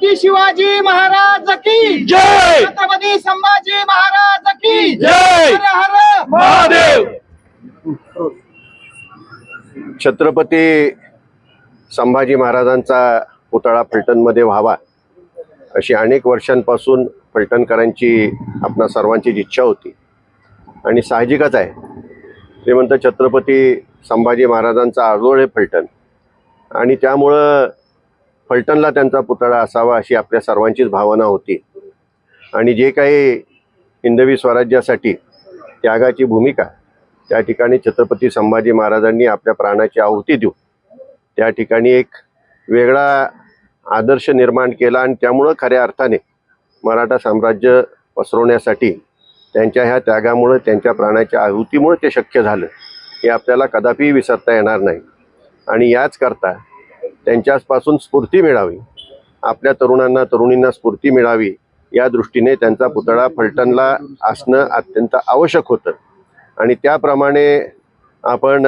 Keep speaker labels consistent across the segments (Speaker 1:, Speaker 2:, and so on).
Speaker 1: छत्रपती शिवाजी महाराज की?
Speaker 2: जय!
Speaker 1: छत्रपती संभाजी महाराज की?
Speaker 2: जय!
Speaker 1: हर हर
Speaker 2: महादेव!
Speaker 3: छत्रपती संभाजी महाराजांचा पुतळा फलटणमध्ये व्हावा अशी अनेक वर्षांपासून फलटणकरांची आपणा सर्वांचीच इच्छा होती. आणि साहजिकच आहे. श्रीमंत छत्रपती संभाजी महाराजांचा आजोळ आहे फलटण. आणि त्यामुळं फलटणला त्यांचा पुतळा असावा अशी आपल्या सर्वांचीच भावना होती. आणि जे काही हिंदवी स्वराज्यासाठी त्यागाची भूमिका त्या ठिकाणी छत्रपती संभाजी महाराजांनी आपल्या प्राणाची आहुती देऊ त्या ठिकाणी एक वेगळा आदर्श निर्माण केला आणि त्यामुळं खऱ्या अर्थाने मराठा साम्राज्य पसरवण्यासाठी त्यांच्या ह्या त्यागामुळं त्यांच्या प्राणाच्या आहुतीमुळे ते शक्य झालं. हे आपल्याला कदापि विसरता येणार नाही. आणि याच करता त्यांच्यापासून स्फूर्ती मिळावी. आपल्या तरुणांना तरुणींना स्फूर्ती मिळावी या दृष्टीने त्यांचा पुतळा फलटणला असणं अत्यंत आवश्यक होतं. आणि त्याप्रमाणे आपण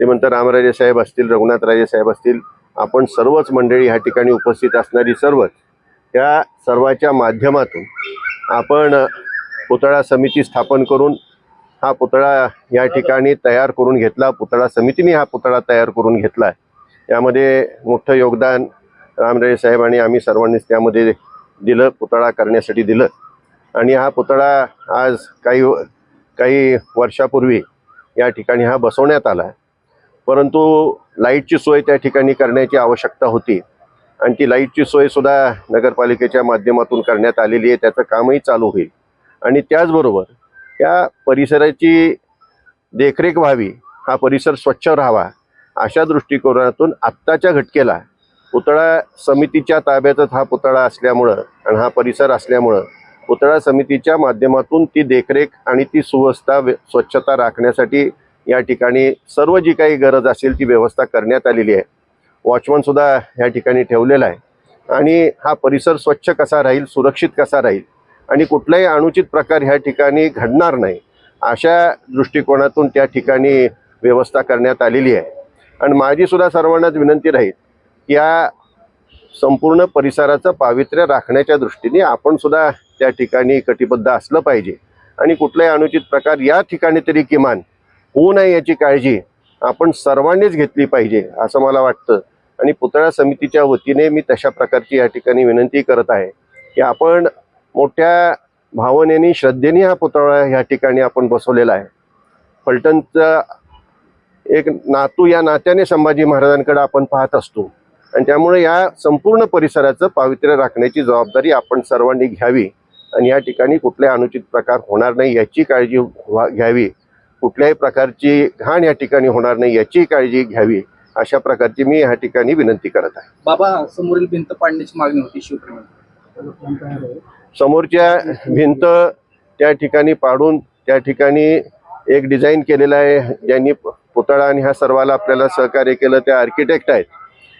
Speaker 3: श्रीमंत रामराजे साहेब असतील रघुनाथराजे साहेब असतील आपण सर्वच मंडळी ह्या ठिकाणी उपस्थित असणारी सर्वच त्या सर्वाच्या माध्यमातून आपण पुतळा समिती स्थापन करून हा पुतळा या ठिकाणी तयार करून घेतला. पुतळा समितीने हा पुतळा तयार करून घेतला आहे यामध्ये मोठं योगदान रामराजे साहेब आणि आम्ही सर्वांनीच त्यामध्ये दिलं पुतळा करण्यासाठी दिलं. आणि हा पुतळा आज काही काही वर्षापूर्वी या ठिकाणी हा बसवण्यात आला. परंतु लाईटची सोय त्या ठिकाणी करण्याची आवश्यकता होती. आणि ती लाईटची सोयसुद्धा नगरपालिकेच्या माध्यमातून करण्यात आलेली आहे त्याचं कामही चालू होईल. आणि त्याचबरोबर या परिसराची देखरेख व्हावी हा परिसर स्वच्छ राहावा अशा दृष्टिकोनातून आत्ताच्या घटकेला पुतळा समितीच्या ताब्यातच हा पुतळा असल्यामुळं आणि हा परिसर असल्यामुळं पुतळा समितीच्या माध्यमातून ती देखरेख आणि ती सुव्यवस्था स्वच्छता राखण्यासाठी या ठिकाणी सर्व जी काही गरज असेल ती व्यवस्था करण्यात आलेली आहे. वॉचमनसुद्धा या ठिकाणी ठेवलेला आहे. आणि हा परिसर स्वच्छ कसा राहील सुरक्षित कसा राहील आणि कुठलाही अनुचित प्रकार ह्या ठिकाणी घडणार नाही अशा दृष्टिकोनातून त्या ठिकाणी व्यवस्था करण्यात आलेली आहे. आणि माझी सुद्धा सर्वांनाच विनंती राहील या संपूर्ण परिसराचं पावित्र्य राखण्याच्या दृष्टीने आपण सुद्धा त्या ठिकाणी कटिबद्ध असलं पाहिजे. आणि कुठलाही अनुचित प्रकार या ठिकाणी तरी किमान होऊ नये याची काळजी आपण सर्वांनीच घेतली पाहिजे असं मला वाटतं. आणि पुतळा समितीच्या वतीने मी तशा प्रकारची या ठिकाणी विनंती करत आहे की आपण मोठ्या भावनेने श्रद्धेने हा पुतळा ह्या ठिकाणी आपण बसवलेला आहे. फलटणचा एक नातू या नात्याने संभाजी महाराजांकडे आपण पाहत असतो. आणि त्यामुळे या संपूर्ण परिसराचं पावित्र्य राखण्याची जबाबदारी आपण सर्वांनी घ्यावी. आणि या ठिकाणी कुठलाही अनुचित प्रकार होणार नाही याची काळजी घ्यावी. कुठल्याही प्रकारची घाण या ठिकाणी होणार नाही याची काळजी घ्यावी. अशा प्रकारची मी या ठिकाणी विनंती करत आहे.
Speaker 2: बाबा समोरील भिंत पाडण्याची मागणी होती शिवप्रेमी
Speaker 3: समोरच्या भिंत त्या ठिकाणी पाडून त्या ठिकाणी एक डिझाईन केलेला आहे. ज्यांनी पुतळा आणि ह्या सर्वाला आपल्याला सहकार्य केलं त्या आर्किटेक्ट आहेत.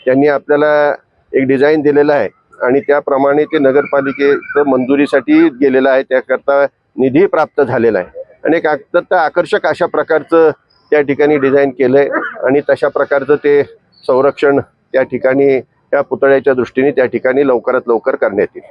Speaker 3: त्यांनी आपल्याला एक डिझाईन दिलेला आहे. आणि त्याप्रमाणे ते नगरपालिकेचं मंजुरीसाठी गेलेलं आहे. त्याकरता निधी प्राप्त झालेला आहे. आणि एक अत्यंत आकर्षक अशा प्रकारचं त्या ठिकाणी डिझाईन केलं आहे आणि तशा प्रकारचं ते संरक्षण त्या ठिकाणी त्या पुतळ्याच्या दृष्टीने त्या ठिकाणी लवकरात लवकर करण्यात येईल.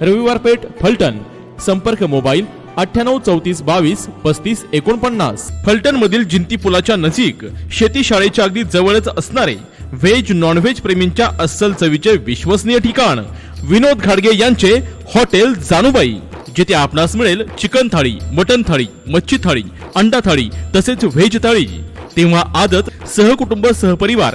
Speaker 4: रविवार पेठ फलटण. संपर्क मोबाईल अठ्ठ्याण्णव चौतीस बावीस पस्तीस एकोणपन्नास. फलटण मधील जिंती पुलाच्या नजीक शेती शाळेच्या अगदी जवळच असणारे व्हेज नॉनव्हेज प्रेमींच्या अस्सल चवीचे विश्वसनीय ठिकाण विनोद घाडगे यांचे हॉटेल जानूबाई जिथे आपणास मिळेल चिकन थाळी मटन थाळी मच्छी थाळी अंडा थाळी तसेच व्हेज थाळी. तेव्हा आदत सहकुटुंब सहपरिवार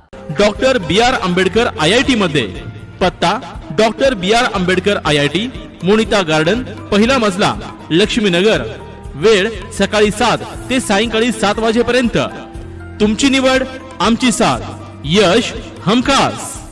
Speaker 4: Doctor B R Ambedkar I I T मध्ये. पत्ता doctor B R Ambedkar I I T Monita garden पहिला मजला लक्ष्मीनगर. वेळ सकाळी सात ते सायंकाळी सात वाजेपर्यंत. तुमची निवड आमची साथ. यश हमखास.